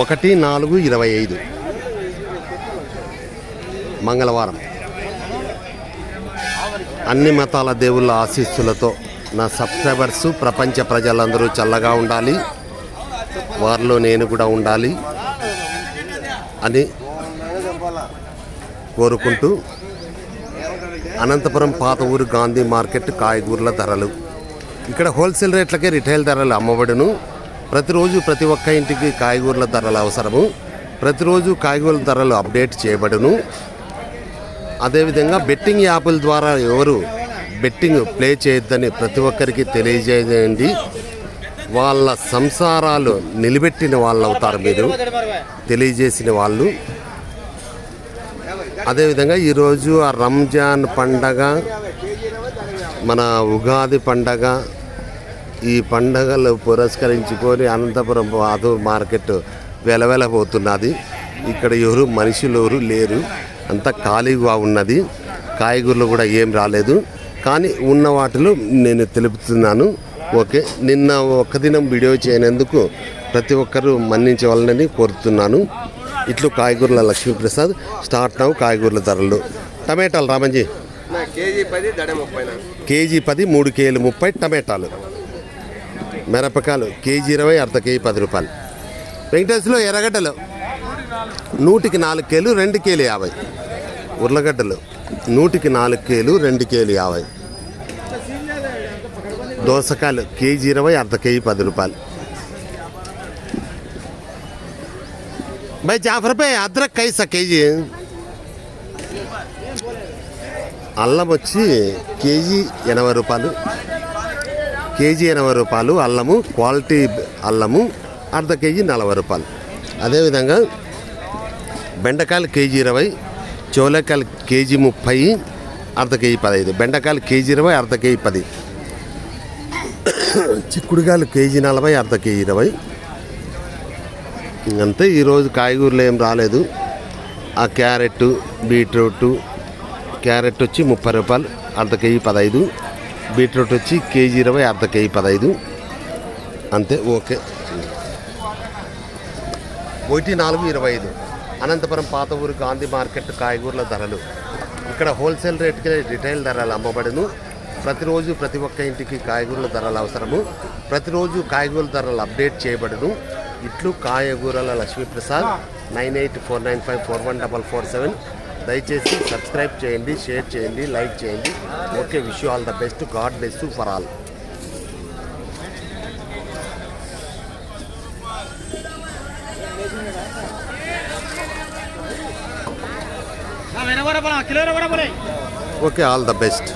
ఒకటి నాలుగు ఇరవై ఐదు. మంగళవారం. అన్ని మతాల దేవుళ్ళ ఆశీస్సులతో నా సబ్స్క్రైబర్స్ ప్రపంచ ప్రజలందరూ చల్లగా ఉండాలి. వారిలో నేను కూడా ఉండాలి అని కోరుకుంటూ అనంతపురం పాత ఊరు గాంధీ మార్కెట్ కాయగూరల ధరలు. ఇక్కడ హోల్సేల్ రేట్లకే రిటైల్ ధరలు అమ్మబడును. ప్రతిరోజు ప్రతి ఒక్క ఇంటికి కాయగూరల ధరలు అవసరము. ప్రతిరోజు కాయగూరల ధరలు అప్డేట్ చేయబడును. అదేవిధంగా బెట్టింగ్ యాప్ల ద్వారా ఎవరు బెట్టింగ్ ప్లే చేయొద్దని ప్రతి ఒక్కరికి తెలియజేయండి. వాళ్ళ సంసారాలు నిలబెట్టిన వాళ్ళు అవుతారు మీరు తెలియజేసిన వాళ్ళు. అదేవిధంగా ఈరోజు ఆ రంజాన్ పండగ మన ఉగాది పండగ ఈ పండగలు పురస్కరించుకొని అనంతపురం పాతూరు మార్కెట్ వెలవెలబోతున్నది. ఇక్కడ ఎవరు మనుషులు ఎవరు లేరు. అంతా ఖాళీగా ఉన్నది. కాయగూరలు కూడా ఏం రాలేదు. కానీ ఉన్న వాటిలో నేను తెలుపుతున్నాను. ఓకే నిన్న ఒక్క దినం వీడియో చేయనందుకు ప్రతి ఒక్కరూ మన్నించవాలని కోరుతున్నాను. ఇట్లు కాయగూరల లక్ష్మీప్రసాద్ స్టార్ట్ నవ్వు కాయగూరల ధరలు. టమాటాలు రామంజీ. కేజీ పది మూడు కేజీలు ముప్పై టమాటాలు. మిరపకాయలు కేజీ ఇరవై అర్ధ కేజీ పది రూపాయలు వెంకటేశ్వరలో ఎర్రగడ్డలు నూటికి నాలుగు కేలు రెండు కేలు యాభై ఉర్లగడ్డలు నూటికి నాలుగు కేలు రెండు కేలు యాభై దోసకాయలు కేజీ ఇరవై అర్ధ కేజీ పది రూపాయలు भाई जाफर पे అద్రక్ కైసా కేజీ అల్లం వచ్చి కేజీ ఎనభై రూపాయలు కేజీ ఎనభై రూపాయలు అల్లము క్వాలిటీ అల్లము అర్ధ కేజీ నలభై రూపాయలు. అదేవిధంగా బెండకాయలు కేజీ ఇరవై చోలకాయలు కేజీ ముప్పై అర్ధ కేజీ పదహైదు. బెండకాయలు కేజీ ఇరవై అర్ధ కేజీ పది. చిక్కుడుకాయలు కేజీ నలభై అర్ధ కేజీ ఇరవై. అంతే ఈరోజు కాయగూరలు ఏం రాలేదు. ఆ క్యారెట్ బీట్రూట్ క్యారెట్ వచ్చి ముప్పై రూపాయలు అర్ధ కేజీ పదహైదు. బీట్రూట్ వచ్చి కేజీ ఇరవై అర్ధ కేజీ పదహైదు. అంతే ఓకే. ఒకటి నాలుగు ఇరవై ఐదు. అనంతపురం పాత ఊరు గాంధీ మార్కెట్ కాయగూరల ధరలు. ఇక్కడ హోల్సేల్ రేట్కి రిటైల్ ధరలు అమ్మబడును. ప్రతిరోజు ప్రతి ఒక్క ఇంటికి కాయగూరల ధరలు అవసరము. ప్రతిరోజు కాయగూరల ధరలు అప్డేట్ చేయబడును. ఇట్లు కాయగూరల Lakshmiprasad nine eight four nine five four one double four seven. దయచేసి సబ్స్క్రైబ్ చేయండి షేర్ చేయండి లైక్ చేయండి. Okay wish all the best. God best for all. Okay all the best.